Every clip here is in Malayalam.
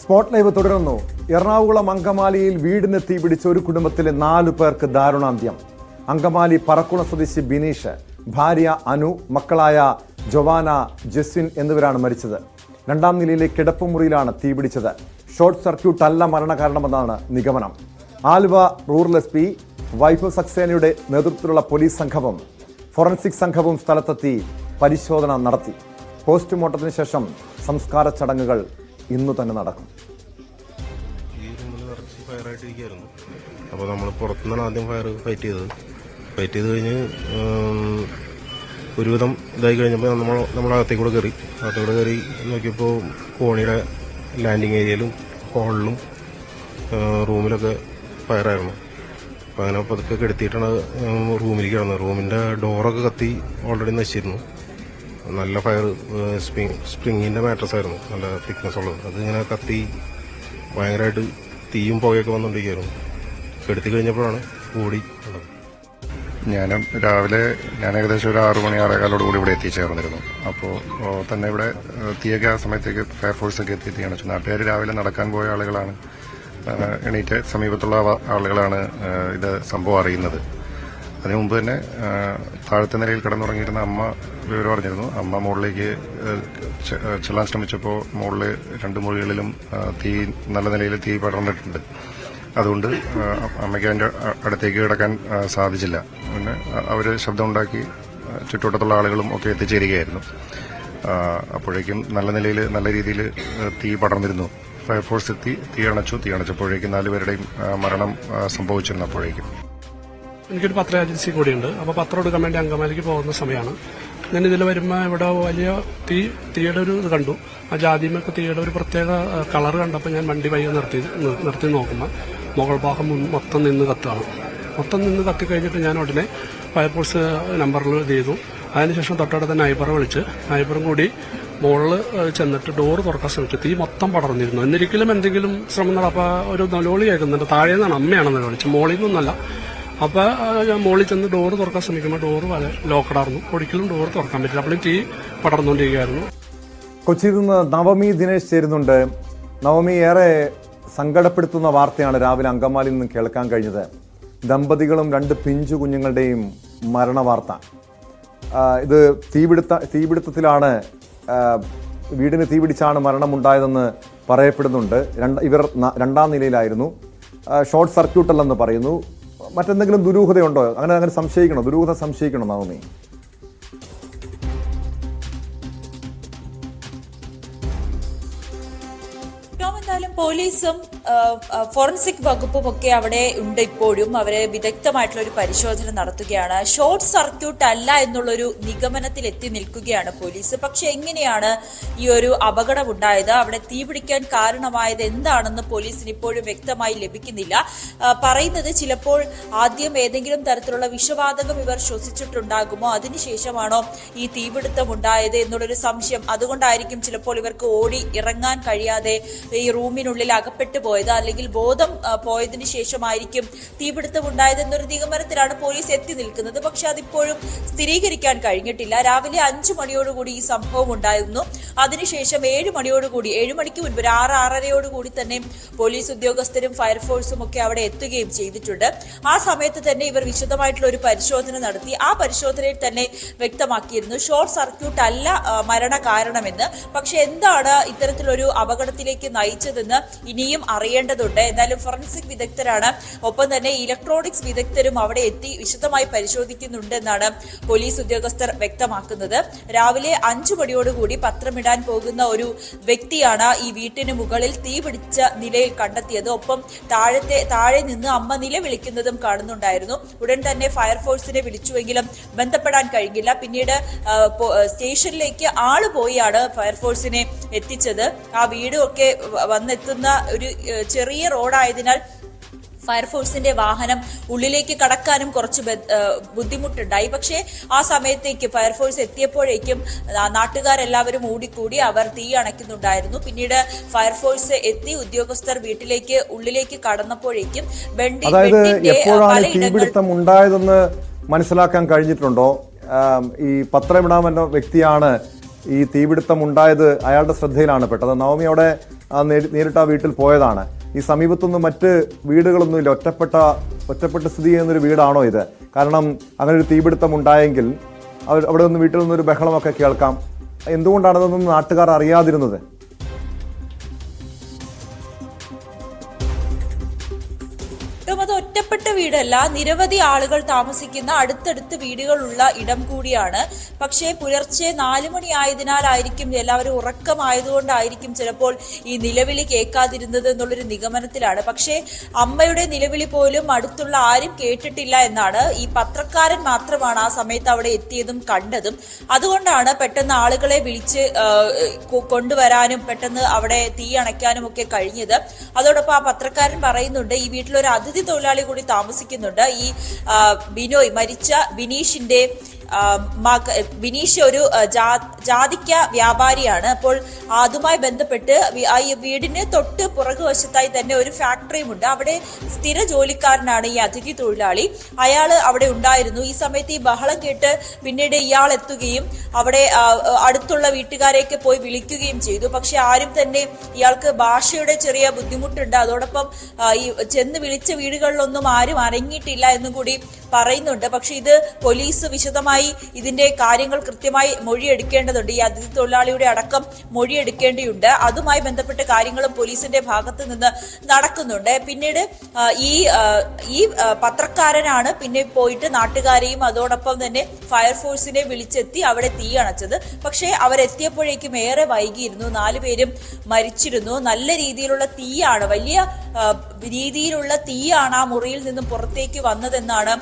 സ്പോട്ട് ലൈവ് തുടരുന്നു. എറണാകുളം അങ്കമാലിയിൽ വീടിന് തീപിടിച്ച ഒരു കുടുംബത്തിലെ നാലു പേർക്ക് ദാരുണാന്ത്യം. അങ്കമാലി പറക്കുണ സ്വദേശി ബിനീഷ് ഭാര്യ അനു മക്കളായ ജൊവാന ജസ്വിൻ എന്നിവരാണ് മരിച്ചത്. രണ്ടാം നിലയിലെ കിടപ്പുമുറിയിലാണ് തീപിടിച്ചത് ഷോർട്ട് സർക്യൂട്ട് അല്ല മരണകാരണമെന്നാണ് നിഗമനം. Aluva rural S P Vaibhav സക്സേനയുടെ നേതൃത്വത്തിലുള്ള പോലീസ് സംഘവും ഫോറൻസിക് സംഘവും സ്ഥലത്തെത്തി പരിശോധന നടത്തി. പോസ്റ്റ്മോർട്ടത്തിന് ശേഷം സംസ്കാര ചടങ്ങുകൾ ഇന്നു തന്നെ നടക്കും. അപ്പോൾ നമ്മൾ പുറത്തുനിന്നാണ് ആദ്യം ഫയർ ഫൈറ്റ് ചെയ്തത്. ഫൈറ്റ് ചെയ്ത് കഴിഞ്ഞ് ഒരുവിധം ഇതായി കഴിഞ്ഞപ്പോൾ നമ്മൾ നമ്മുടെ അകത്തേക്കൂടെ കയറി അകത്തേക്കൂടെ കയറി നോക്കിയപ്പോൾ കോണിയുടെ ലാൻഡിങ് ഏരിയയിലും ഹോളിലും റൂമിലൊക്കെ ഫയറായിരുന്നു അപ്പോൾ അങ്ങനെ പതുക്കെ കെടുത്തിയിട്ടാണ് റൂമിലേക്ക് കിടന്നത്. റൂമിന്റെ ഡോറൊക്കെ കത്തി ഓൾറെഡി നശിച്ചിരുന്നു. നല്ല ഫയർ സ്പ്രിങ് സ്പ്രിങ്ങിന്റെ മാട്രസ് ആയിരുന്നു. നല്ല തിക്നെസ് ഉള്ളത്. അത് ഇങ്ങനെ കത്തി ഭയങ്കരമായിട്ട് തീയും പുകയൊക്കെ വന്നുകൊണ്ടിരിക്കുകയായിരുന്നു കെടുത്തി കഴിഞ്ഞപ്പോഴാണ് കൂടി ഉള്ളത് ഞാൻ രാവിലെ ഞാൻ ഏകദേശം ഒരു ആറു മണി ആറേകാലോട് കൂടി ഇവിടെ എത്തിച്ചേർന്നിരുന്നു. അപ്പോൾ തന്നെ ഇവിടെ തീയൊക്കെ ആ സമയത്തേക്ക് ഫയർഫോഴ്സ് ഒക്കെ എത്തി തീയണച്ചു നാട്ടുകാർ രാവിലെ നടക്കാൻ പോയ ആളുകളാണ് എണീറ്റ് സമീപത്തുള്ള ആളുകളാണ് ഇത് സംഭവം അറിയുന്നത്. അതിനു മുമ്പ് തന്നെ താഴത്തെ നിലയിൽ കിടന്നുറങ്ങിയിരുന്ന അമ്മ വിവരം അറിഞ്ഞിരുന്നു. അമ്മ മുകളിലേക്ക് ചെല്ലാൻ ശ്രമിച്ചപ്പോൾ മുകളിൽ രണ്ട് മുറികളിലും തീ നല്ല നിലയിൽ തീ പടർന്നിട്ടുണ്ട്. അതുകൊണ്ട് അമ്മയ്ക്ക് അതിന്റെ അടുത്തേക്ക് കിടക്കാൻ സാധിച്ചില്ല. പിന്നെ അവർ ശബ്ദമുണ്ടാക്കി ചുറ്റുവട്ടത്തുള്ള ആളുകളും ഒക്കെ എത്തിച്ചേരുകയായിരുന്നു. അപ്പോഴേക്കും നല്ല നിലയിൽ നല്ല രീതിയിൽ തീ പടർന്നിരുന്നു. ഫയർഫോഴ്സ് എത്തി തീ അണച്ചു തീ അണച്ചപ്പോഴേക്കും നാലുപേരുടെയും മരണം സംഭവിച്ചിരുന്നപ്പോഴേക്കും എനിക്കൊരു പത്ര ഏജൻസി കൂടിയുണ്ട്. അപ്പോൾ പത്രം എടുക്കാൻ വേണ്ടി അങ്കമാലിക്ക് പോകുന്ന സമയമാണ്. ഞാൻ ഇതിൽ വരുമ്പോൾ ഇവിടെ വലിയ തീ തീയുടെ ഒരു ഇത് കണ്ടു. ആ ജാതിമൊക്കെ തീയുടെ ഒരു പ്രത്യേക കളർ കണ്ടപ്പോൾ ഞാൻ വണ്ടി വയ്യ നിർത്തി നിർത്തി നോക്കുമ്പോൾ മുകൾ ഭാഗം മൊത്തം നിന്ന് കത്തുകയാണ്. മൊത്തം നിന്ന് കത്തി കഴിഞ്ഞിട്ട് ഞാൻ ഉടനെ ഫയർഫോഴ്സ് നമ്പറിൽ ഇത് ചെയ്തു. അതിനുശേഷം തൊട്ടടുത്ത നൈബറെ വിളിച്ച് നൈബറും കൂടി മുകളിൽ ചെന്നിട്ട് ഡോറ് തുറക്കാൻ ശ്രമിച്ചു. തീ മൊത്തം പടർന്നിരുന്നു. എന്നിരിക്കലും എന്തെങ്കിലും ശ്രമം നടപ്പാ ഒരു നിലവിളി കേൾക്കുന്നുണ്ട്. താഴെ നിന്നാണ് അമ്മയാണ് നിലവിളിച്ച് മോളിൽ നിന്നല്ല. അപ്പൊ ആ, ഞാൻ മുകളിൽ ചെന്ന് ഡോറ് തുറക്കാൻ ശ്രമിക്കുമ്പോൾ ഡോറ് വളരെ ലോക്കഡായിരുന്നു ഒരിക്കലും ഡോറ് തുറക്കാൻ പറ്റില്ല. അപ്പോൾ തീ പടർന്നുകൊണ്ടിരിക്കുകയായിരുന്നു. കൊച്ചിയിൽ നിന്ന് നവമി ദിനേശ് ചേരുന്നുണ്ട്. നവമി ഏറെ സങ്കടപ്പെടുത്തുന്ന വാർത്തയാണ് രാവിലെ അങ്കമാലിയിൽ നിന്ന് കേൾക്കാൻ കഴിഞ്ഞത്. ദമ്പതികളും രണ്ട് പിഞ്ചു കുഞ്ഞുങ്ങളുടെയും മരണ വാർത്ത. ഇത് തീപിടുത്ത തീപിടുത്തത്തിലാണ് വീടിന് തീപിടിച്ചാണ് മരണമുണ്ടായതെന്ന് പറയപ്പെടുന്നുണ്ട്. രണ്ട് ഇവർ രണ്ടാം നിലയിലായിരുന്നു. ഷോർട്ട് സർക്യൂട്ട് അല്ലെന്ന് പറയുന്നു. മറ്റെന്തെങ്കിലും ദുരൂഹതയുണ്ടോ? അങ്ങനെ അങ്ങനെ സംശയിക്കണോ? ദുരൂഹത സംശയിക്കണോ നവമി? പോലീസും ഫോറൻസിക് വകുപ്പും ഒക്കെ അവിടെ ഉണ്ട് ഇപ്പോഴും. അവരെ വിദഗ്ധമായിട്ടുള്ള ഒരു പരിശോധന നടത്തുകയാണ്. ഷോർട്ട് സർക്യൂട്ട് അല്ല എന്നുള്ളൊരു നിഗമനത്തിൽ എത്തി നിൽക്കുകയാണ് പോലീസ്. പക്ഷെ എങ്ങനെയാണ് ഈ ഒരു അപകടം ഉണ്ടായത് അവിടെ തീപിടിക്കാൻ കാരണമായത് എന്താണെന്ന് പോലീസിന് ഇപ്പോഴും വ്യക്തമായി ലഭിക്കുന്നില്ല. പറയുന്നത് ചിലപ്പോൾ ആദ്യം ഏതെങ്കിലും തരത്തിലുള്ള വിഷവാതകം ഇവർ ശ്വസിച്ചിട്ടുണ്ടാകുമോ? അതിനുശേഷമാണോ ഈ തീപിടുത്തം ഉണ്ടായത് എന്നുള്ളൊരു സംശയം. അതുകൊണ്ടായിരിക്കും ചിലപ്പോൾ ഇവർക്ക് ഓടി ഇറങ്ങാൻ കഴിയാതെ ഈ റൂമിനുള്ളിൽ അകപ്പെട്ടു പോയത് അല്ലെങ്കിൽ ബോധം പോയതിന് ശേഷമായിരിക്കും തീപിടുത്തം ഉണ്ടായത് എന്നൊരു നിഗമനത്തിലാണ് പോലീസ് എത്തി നിൽക്കുന്നത്. പക്ഷെ അതിപ്പോഴും സ്ഥിരീകരിക്കാൻ കഴിഞ്ഞിട്ടില്ല. രാവിലെ അഞ്ചു മണിയോടുകൂടി ഈ സംഭവം ഉണ്ടായിരുന്നു. അതിനുശേഷം ഏഴ് മണിയോടുകൂടി ഏഴ് മണിക്ക് മുൻപ് ഒരു ആറ് ആറരയോടുകൂടി തന്നെ പോലീസ് ഉദ്യോഗസ്ഥരും ഫയർഫോഴ്സും ഒക്കെ അവിടെ എത്തുകയും ചെയ്തിട്ടുണ്ട്. ആ സമയത്ത് തന്നെ ഇവർ വിശദമായിട്ടുള്ള ഒരു പരിശോധന നടത്തി. ആ പരിശോധനയിൽ തന്നെ വ്യക്തമാക്കിയിരുന്നു ഷോർട്ട് സർക്യൂട്ട് അല്ല മരണ കാരണമെന്ന് പക്ഷെ എന്താണ് ഇത്തരത്തിലൊരു അപകടത്തിലേക്ക് നയിച്ചതെന്ന് ഇനിയും അറിയേണ്ടതുണ്ട്. എന്തായാലും ഫോറൻസിക് വിദഗ്ധരാണ്. ഒപ്പം തന്നെ ഇലക്ട്രോണിക്സ് വിദഗ്ധരും അവിടെ എത്തി വിശദമായി പരിശോധിക്കുന്നുണ്ടെന്നാണ് പോലീസ് ഉദ്യോഗസ്ഥർ വ്യക്തമാക്കുന്നത്. രാവിലെ അഞ്ചു മണിയോടുകൂടി പത്രമിടാൻ പോകുന്ന ഒരു വ്യക്തിയാണ് ഈ വീട്ടിന് മുകളിൽ തീ പിടിച്ച നിലയിൽ കണ്ടെത്തിയത്. ഒപ്പം താഴത്തെ താഴെ നിന്ന് അമ്മ നില വിളിക്കുന്നതും കാണുന്നുണ്ടായിരുന്നു. ഉടൻ തന്നെ ഫയർഫോഴ്സിനെ വിളിച്ചുവെങ്കിലും ബന്ധപ്പെടാൻ കഴിഞ്ഞില്ല. പിന്നീട് സ്റ്റേഷനിലേക്ക് ആൾ പോയാണ് ഫയർഫോഴ്സിനെ എത്തിച്ചത്. ആ വീടും ഒക്കെ വ- വന്നെത്തുന്ന ഒരു ചെറിയ റോഡായതിനാൽ ഫയർഫോഴ്സിന്റെ വാഹനം ഉള്ളിലേക്ക് കടക്കാനും കുറച്ച് ബുദ്ധിമുട്ടുണ്ടായി. പക്ഷേ ആ സമയത്തേക്ക് ഫയർഫോഴ്സ് എത്തിയപ്പോഴേക്കും നാട്ടുകാരെല്ലാവരും ഓടിക്കൂടി അവർ തീ അണയ്ക്കുന്നുണ്ടായിരുന്നു. പിന്നീട് ഫയർഫോഴ്സ് എത്തി ഉദ്യോഗസ്ഥർ വീട്ടിലേക്ക് ഉള്ളിലേക്ക് കടന്നപ്പോഴേക്കും അതായത് എപ്പോഴാണ് തീപിടുത്തം ഉണ്ടായതെന്ന് മനസ്സിലാക്കാൻ കഴിഞ്ഞിട്ടുണ്ടോ? ഈ പത്രമിടാമെന്ന വ്യക്തിയാണ് ഈ തീപിടുത്തം ഉണ്ടായത്. അയാളുടെ ശ്രദ്ധയിലാണ് പെട്ടത്. നവമി അവിടെ നേരിട്ട് ആ വീട്ടിൽ പോയതാണ്. ഈ സമീപത്തൊന്നും മറ്റ് വീടുകളൊന്നുമില്ല ഒറ്റപ്പെട്ട ഒറ്റപ്പെട്ട സ്ഥിതി ചെയ്യുന്നൊരു വീടാണോ ഇത്? കാരണം അങ്ങനെ ഒരു തീപിടുത്തം ഉണ്ടായെങ്കിൽ അവിടെ നിന്ന് വീട്ടിൽ നിന്നൊരു ബഹളമൊക്കെ കേൾക്കാം. എന്തുകൊണ്ടാണ് അതൊന്നും നാട്ടുകാർ അറിയാതിരുന്നത്? വീടല്ല. നിരവധി ആളുകൾ താമസിക്കുന്ന അടുത്തടുത്ത് വീടുകളുള്ള ഇടം കൂടിയാണ്. പക്ഷേ പുലർച്ചെ നാലു മണി ആയതിനാലായിരിക്കും എല്ലാവരും ഉറക്കമായതുകൊണ്ടായിരിക്കും ചിലപ്പോൾ ഈ നിലവിളി കേൾക്കാതിരുന്നത് എന്നുള്ളൊരു നിഗമനത്തിലാണ്. പക്ഷേ അമ്മയുടെ നിലവിളി പോലും അടുത്തുള്ള ആരും കേട്ടിട്ടില്ല എന്നാണ് ഈ പത്രക്കാരൻ മാത്രമാണ് ആ സമയത്ത് അവിടെ എത്തിയതും കണ്ടതും. അതുകൊണ്ടാണ് പെട്ടെന്ന് ആളുകളെ വിളിച്ച് കൊണ്ടുവരാനും പെട്ടെന്ന് അവിടെ തീ അണയ്ക്കാനും ഒക്കെ കഴിഞ്ഞത്. അതോടൊപ്പം ആ പത്രക്കാരൻ പറയുന്നുണ്ട് ഈ വീട്ടിലൊരു അതിഥി തൊഴിലാളി കൂടി താമസിക്കുന്നുണ്ട്. ഈ ബിനോയ് മരിച്ച ബിനീഷിന്റെ ബിനീഷ് ഒരു ജാതിക്ക വ്യാപാരിയാണ്. അപ്പോൾ അതുമായി ബന്ധപ്പെട്ട് വീടിന് തൊട്ട് പുറകുവശത്തായി തന്നെ ഒരു ഫാക്ടറിയും ഉണ്ട് അവിടെ സ്ഥിര ജോലിക്കാരനാണ് ഈ അതിഥി തൊഴിലാളി. അയാൾ അവിടെ ഉണ്ടായിരുന്നു. ഈ സമയത്ത് ഈ ബഹളം കേട്ട് പിന്നീട് ഇയാൾ എത്തുകയും അവിടെ അടുത്തുള്ള വീട്ടുകാരെയൊക്കെ പോയി വിളിക്കുകയും ചെയ്തു. പക്ഷെ ആരും തന്നെ ഇയാൾക്ക് ഭാഷയുടെ ചെറിയ ബുദ്ധിമുട്ടുണ്ട്. അതോടൊപ്പം ഈ ചെന്ന് വിളിച്ച വീടുകളിലൊന്നും ആരും അരങ്ങിയിട്ടില്ല എന്നും കൂടി പറയുന്നുണ്ട്. പക്ഷെ ഇത് പോലീസ് വിശദമായി ഇതിന്റെ കാര്യങ്ങൾ കൃത്യമായി മൊഴിയെടുക്കേണ്ടതുണ്ട്. ഈ അതിഥി തൊഴിലാളിയുടെ അടക്കം മൊഴിയെടുക്കേണ്ടിയുണ്ട്. അതുമായി ബന്ധപ്പെട്ട കാര്യങ്ങളും പോലീസിന്റെ ഭാഗത്ത് നിന്ന് നടക്കുന്നുണ്ട്. പിന്നീട് ഈ ഈ പത്രക്കാരനാണ് പിന്നെ പോയിട്ട് നാട്ടുകാരെയും അതോടൊപ്പം തന്നെ ഫയർഫോഴ്സിനെ വിളിച്ചെത്തി അവിടെ തീ അണച്ചത്. പക്ഷേ അവരെത്തിയപ്പോഴേക്കും ഏറെ വൈകിയിരുന്നു. നാലുപേരും മരിച്ചിരുന്നു. നല്ല രീതിയിലുള്ള തീയാണ് വലിയ രീതിയിലുള്ള തീയാണ് ആ മുറിയിൽ നിന്നും പുറത്തേക്ക് വന്നതെന്നാണ്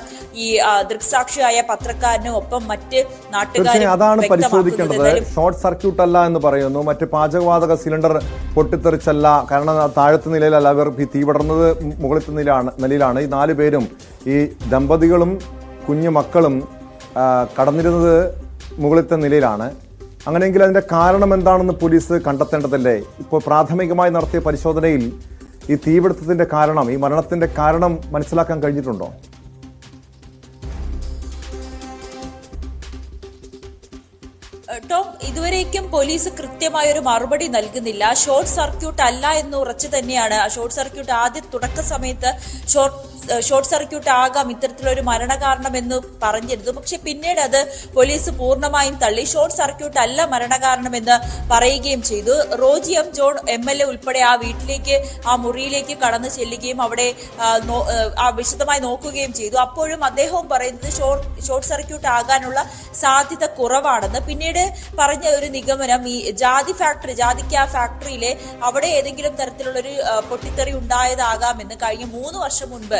ഈ ദൃക്സാക്ഷിയായ പത്രക്കാരനും ഒപ്പം മറ്റ് നാട്ടുകാർ നാട്ടുകാരും അതാണ് പരിശോധിക്കേണ്ടത്. ഷോർട്ട് സർക്യൂട്ട് അല്ല എന്ന് പറയുന്നു. മറ്റ് പാചകവാതക സിലിണ്ടർ പൊട്ടിത്തെറിച്ചല്ല കാരണം താഴത്തെ നിലയിലല്ല അവർ ഈ തീ പടർന്നത് മുകളിലത്തെ നിലയാണ് നിലയിലാണ്. ഈ നാല് പേരും ഈ ദമ്പതികളും കുഞ്ഞു മക്കളും കടന്നിരുന്നത് മുകളിലത്തെ നിലയിലാണ്. അങ്ങനെയെങ്കിൽ അതിന്റെ കാരണം എന്താണെന്ന് പോലീസ് കണ്ടെത്തേണ്ടതല്ലേ? ഇപ്പോൾ പ്രാഥമികമായി നടത്തിയ പരിശോധനയിൽ ഈ തീപിടുത്തത്തിന്റെ കാരണം ഈ മരണത്തിന്റെ കാരണം മനസ്സിലാക്കാൻ കഴിഞ്ഞിട്ടുണ്ടോ? ഇതുവരേക്കും പോലീസ് കൃത്യമായ ഒരു മറുപടി നൽകുന്നില്ല. ഷോർട്ട് സർക്യൂട്ട് അല്ല എന്ന് ഉറച്ചു തന്നെയാണ്. ഷോർട്ട് സർക്യൂട്ട് ആദ്യ തുടക്ക സമയത്ത് ഷോർട്ട് ഷോർട്ട് സർക്യൂട്ട് ആകാം ഇത്തരത്തിലൊരു മരണകാരണം എന്ന് പറഞ്ഞിരുന്നു. പക്ഷെ പിന്നീട് അത് പോലീസ് പൂർണമായും തള്ളി. ഷോർട്ട് സർക്യൂട്ട് അല്ല മരണകാരണമെന്ന് പറയുകയും ചെയ്തു. Roji M John M L A ഉൾപ്പെടെ ആ വീട്ടിലേക്ക് ആ മുറിയിലേക്ക് കടന്നു ചെല്ലുകയും അവിടെ വിശദമായി നോക്കുകയും ചെയ്തു. അപ്പോഴും അദ്ദേഹവും പറയുന്നത് ഷോർട്ട് ഷോർട്ട് സർക്യൂട്ട് ആകാനുള്ള സാധ്യത കുറവാണെന്ന്. പിന്നീട് പറഞ്ഞ ഒരു നിഗമനം ഈ ജാതി ഫാക്ടറി ജാതിക്ക ഫാക്ടറിയിലെ അവിടെ ഏതെങ്കിലും തരത്തിലുള്ള ഒരു പൊട്ടിത്തെറി ഉണ്ടായതാകാമെന്ന് കഴിഞ്ഞ മൂന്ന് വർഷം മുൻപ്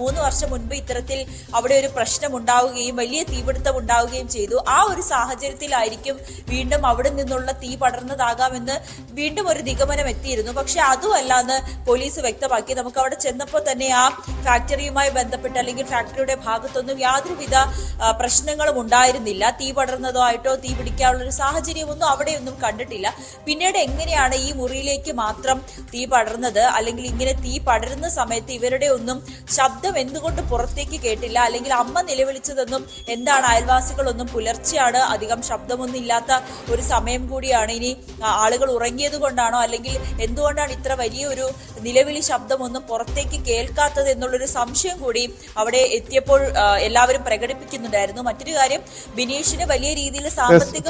മൂന്ന് വർഷം മുൻപ് ഇത്തരത്തിൽ അവിടെ ഒരു പ്രശ്നം ഉണ്ടാവുകയും വലിയ തീപിടുത്തം ഉണ്ടാവുകയും ചെയ്തു. ആ ഒരു സാഹചര്യത്തിലായിരിക്കും വീണ്ടും അവിടെ നിന്നുള്ള തീ പടർന്നതാകാമെന്ന് വീണ്ടും ഒരു നിഗമനം എത്തിയിരുന്നു. പക്ഷെ അതുമല്ല എന്ന് പോലീസ് വ്യക്തമാക്കി. നമുക്ക് അവിടെ ചെന്നപ്പോൾ തന്നെ ആ ഫാക്ടറിയുമായി ബന്ധപ്പെട്ട് അല്ലെങ്കിൽ ഫാക്ടറിയുടെ ഭാഗത്തൊന്നും യാതൊരുവിധ പ്രശ്നങ്ങളും ഉണ്ടായിരുന്നില്ല. തീ പടർന്നതോ ആയിട്ടോ തീ പിടിക്കാനുള്ള ഒരു സാഹചര്യമൊന്നും അവിടെയൊന്നും കണ്ടിട്ടില്ല. പിന്നീട് എങ്ങനെയാണ് ഈ മുറിയിലേക്ക് മാത്രം തീ പടർന്നത്? അല്ലെങ്കിൽ ഇങ്ങനെ തീ പടരുന്ന സമയത്ത് ഇവരുടെ ഒന്നും ശബ്ദം എന്തുകൊണ്ട് പുറത്തേക്ക് കേട്ടില്ല? അല്ലെങ്കിൽ അമ്മ നിലവിളിച്ചതെന്നും എന്താണ്? അയൽവാസികളൊന്നും പുലർച്ചെയാണ് അധികം ശബ്ദമൊന്നും ഇല്ലാത്ത ഒരു സമയം കൂടിയാണ് ഇനി ആളുകൾ ഉറങ്ങിയത് കൊണ്ടാണോ? അല്ലെങ്കിൽ എന്തുകൊണ്ടാണ് ഇത്ര വലിയ ഒരു നിലവിളി ശബ്ദമൊന്നും പുറത്തേക്ക് കേൾക്കാത്തത് എന്നുള്ളൊരു സംശയം കൂടി അവിടെ എത്തിയപ്പോൾ എല്ലാവരും പ്രകടിപ്പിക്കുന്നുണ്ടായിരുന്നു. മറ്റൊരു കാര്യം ബിനീഷിന് വലിയ രീതിയിൽ സാമ്പത്തിക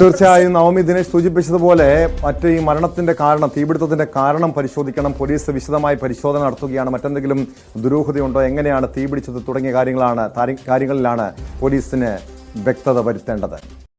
നവമി ദിനേശ് സൂചിപ്പിച്ചതുപോലെ മറ്റ് ഈ മരണത്തിന്റെ കാരണം തീപിടുത്തത്തിന്റെ കാരണം പരിശോധിക്കണം. പോലീസ് വിശദമായി പരിശോധന നടത്തുകയാണ്. മറ്റെന്തെങ്കിലും ദുരൂഹതയുണ്ടോ? എങ്ങനെയാണ് തീപിടിച്ചത് തുടങ്ങിയ കാര്യങ്ങളാണ് കാര്യങ്ങളിലാണ് പോലീസിന് വ്യക്തത വരുത്തേണ്ടത്.